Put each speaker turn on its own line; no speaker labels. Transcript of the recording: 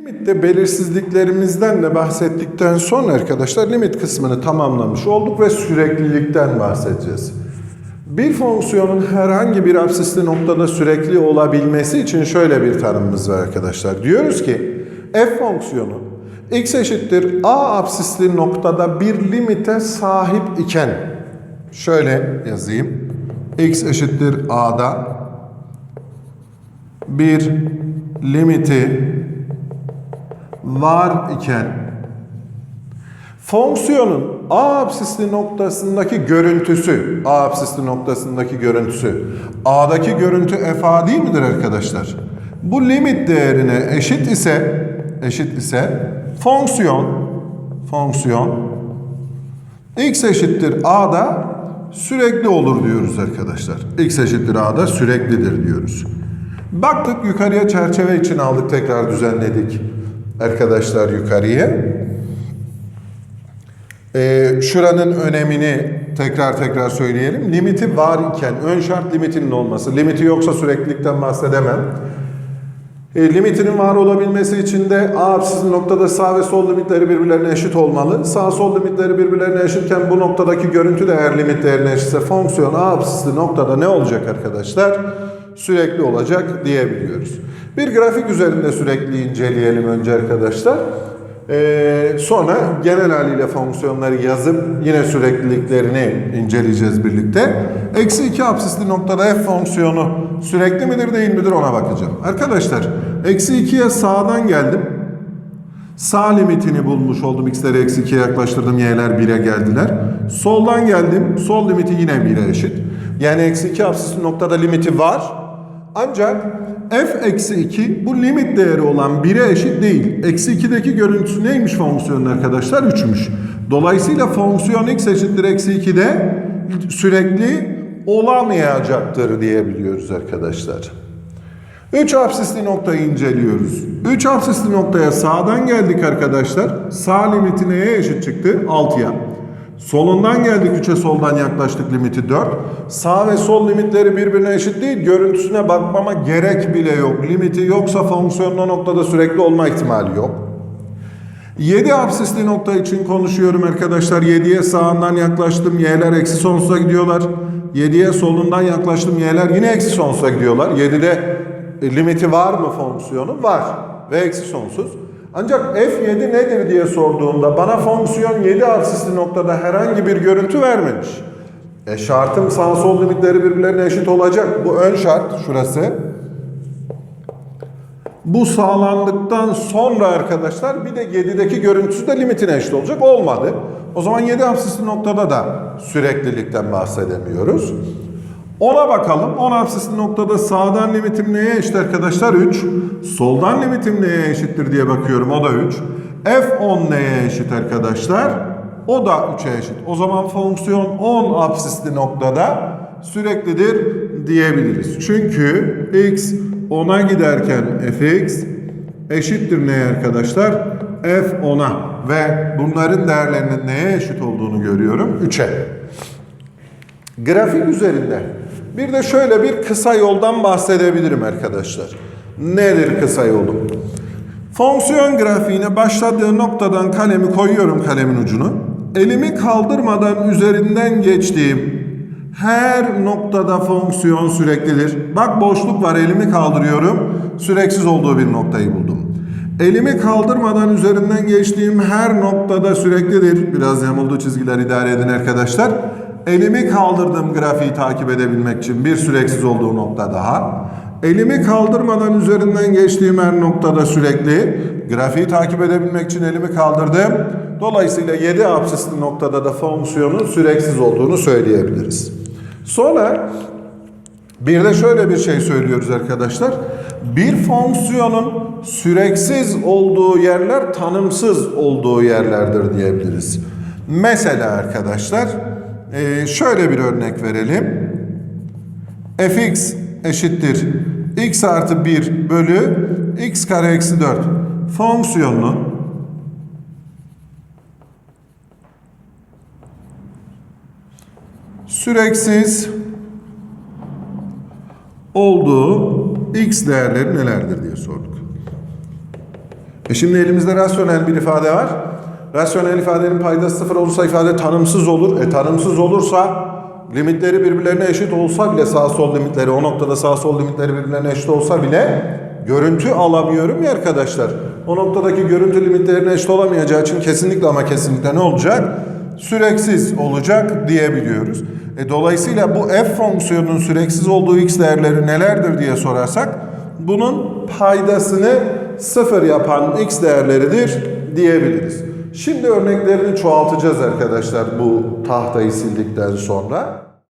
Limitte belirsizliklerimizden de bahsettikten sonra arkadaşlar limit kısmını tamamlamış olduk ve süreklilikten bahsedeceğiz. Bir fonksiyonun herhangi bir absisli noktada sürekli olabilmesi için şöyle bir tanımımız var arkadaşlar. Diyoruz ki f fonksiyonu x eşittir a absisli noktada bir limite sahip iken şöyle yazayım. x eşittir a'da bir limiti var iken fonksiyonun a absisli noktasındaki görüntüsü, a absisli noktasındaki görüntüsü, a'daki görüntü f a değil midir arkadaşlar? Bu limit değerine eşit ise eşit ise fonksiyon fonksiyon x eşittir a'da sürekli olur diyoruz arkadaşlar. x eşittir a'da süreklidir diyoruz. Baktık yukarıya çerçeve için aldık tekrar düzenledik arkadaşlar yukarıya. Ee, şuranın önemini tekrar tekrar söyleyelim. Limiti var iken ön şart limitinin olması. Limiti yoksa süreklilikten bahsedemem. E, limitinin var olabilmesi için de A absisli noktada sağ ve sol limitleri birbirlerine eşit olmalı. Sağ sol limitleri birbirlerine eşitken bu noktadaki görüntü değer limit değerine eşitse fonksiyon A noktada ne olacak arkadaşlar? Sürekli olacak diyebiliyoruz. Bir grafik üzerinde sürekli inceleyelim önce arkadaşlar. Ee, sonra genel haliyle fonksiyonları yazıp yine sürekliliklerini inceleyeceğiz birlikte. Eksi 2 absisli noktada f fonksiyonu sürekli midir değil midir ona bakacağım. Arkadaşlar eksi 2'ye sağdan geldim. Sağ limitini bulmuş oldum. X'leri eksi 2'ye yaklaştırdım. Y'ler 1'e geldiler. Soldan geldim. Sol limiti yine 1'e eşit. Yani eksi 2 absisli noktada limiti var. Ancak f eksi 2 bu limit değeri olan 1'e eşit değil. Eksi 2'deki görüntüsü neymiş fonksiyonun arkadaşlar? 3'müş. Dolayısıyla fonksiyon x eşittir eksi 2'de sürekli olamayacaktır diyebiliyoruz arkadaşlar. 3 absisli noktayı inceliyoruz. 3 absisli noktaya sağdan geldik arkadaşlar. Sağ limiti neye eşit çıktı? 6'ya. Solundan geldik 3'e soldan yaklaştık limiti 4. Sağ ve sol limitleri birbirine eşit değil. Görüntüsüne bakmama gerek bile yok. Limiti yoksa fonksiyonun o noktada sürekli olma ihtimali yok. 7 absisli nokta için konuşuyorum arkadaşlar. 7'ye sağından yaklaştım. Y'ler eksi sonsuza gidiyorlar. 7'ye solundan yaklaştım. Y'ler yine eksi sonsuza gidiyorlar. 7'de e, limiti var mı fonksiyonu? Var. Ve eksi sonsuz. Ancak f7 nedir diye sorduğumda bana fonksiyon 7 absisli noktada herhangi bir görüntü vermemiş. E şartım sağ sol limitleri birbirlerine eşit olacak. Bu ön şart şurası. Bu sağlandıktan sonra arkadaşlar bir de 7'deki görüntüsü de limitine eşit olacak. Olmadı. O zaman 7 absisli noktada da süreklilikten bahsedemiyoruz. Ona bakalım. 10 absisli noktada sağdan limitim neye eşit arkadaşlar? 3. Soldan limitim neye eşittir diye bakıyorum. O da 3. F10 neye eşit arkadaşlar? O da 3'e eşit. O zaman fonksiyon 10 absisli noktada süreklidir diyebiliriz. Çünkü x 10'a giderken fx eşittir neye arkadaşlar? f10'a ve bunların değerlerinin neye eşit olduğunu görüyorum? 3'e. Grafik üzerinde bir de şöyle bir kısa yoldan bahsedebilirim arkadaşlar. Nedir kısa yolum? Fonksiyon grafiğine başladığı noktadan kalemi koyuyorum kalemin ucunu. Elimi kaldırmadan üzerinden geçtiğim her noktada fonksiyon süreklidir. Bak boşluk var elimi kaldırıyorum. Süreksiz olduğu bir noktayı buldum. Elimi kaldırmadan üzerinden geçtiğim her noktada süreklidir. Biraz yamuldu çizgiler idare edin arkadaşlar. Elimi kaldırdığım grafiği takip edebilmek için bir süreksiz olduğu nokta daha. Elimi kaldırmadan üzerinden geçtiğim her noktada sürekli. Grafiği takip edebilmek için elimi kaldırdım. Dolayısıyla 7 absisli noktada da fonksiyonun süreksiz olduğunu söyleyebiliriz. Sonra bir de şöyle bir şey söylüyoruz arkadaşlar. Bir fonksiyonun süreksiz olduğu yerler tanımsız olduğu yerlerdir diyebiliriz. Mesela arkadaşlar ee, şöyle bir örnek verelim. fx eşittir x artı 1 bölü x kare eksi 4 fonksiyonunun süreksiz olduğu x değerleri nelerdir diye sorduk. E şimdi elimizde rasyonel bir ifade var. Rasyonel ifadenin paydası sıfır olursa ifade tanımsız olur. E tanımsız olursa limitleri birbirlerine eşit olsa bile sağ sol limitleri o noktada sağ sol limitleri birbirlerine eşit olsa bile görüntü alamıyorum ya arkadaşlar. O noktadaki görüntü limitlerine eşit olamayacağı için kesinlikle ama kesinlikle ne olacak? Süreksiz olacak diyebiliyoruz. E dolayısıyla bu f fonksiyonunun süreksiz olduğu x değerleri nelerdir diye sorarsak bunun paydasını sıfır yapan x değerleridir diyebiliriz. Şimdi örneklerini çoğaltacağız arkadaşlar bu tahtayı sildikten sonra.